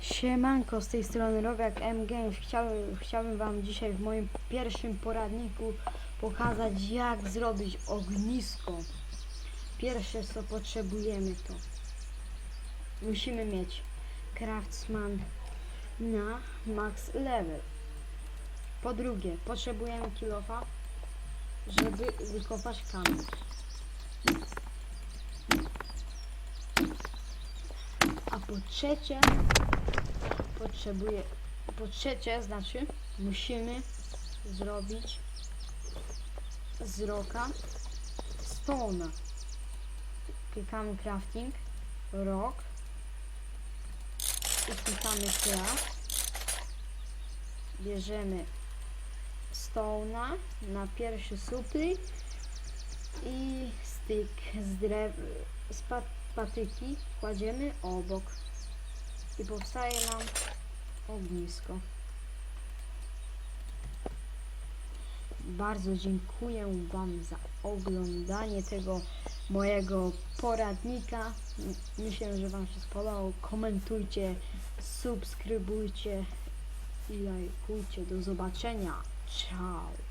Siemanko, z tej strony Robiak M Games. Chciałbym, chciałbym Wam dzisiaj w moim pierwszym poradniku pokazać jak zrobić ognisko. Pierwsze co potrzebujemy to musimy mieć Craftsman na max level. Po drugie potrzebujemy kilofa, żeby wykopać kamień. A po trzecie potrzebuje, po trzecie znaczy musimy zrobić z roka stona. Klikamy crafting, rock i klikamy craft. Bierzemy stona na pierwszy supply i styk z drew z pat patyki kładziemy obok i powstaje nam ognisko. Bardzo dziękuję Wam za oglądanie tego mojego poradnika. Myślę, że Wam się spodobał. Komentujcie, subskrybujcie i lajkujcie. Do zobaczenia. Ciao.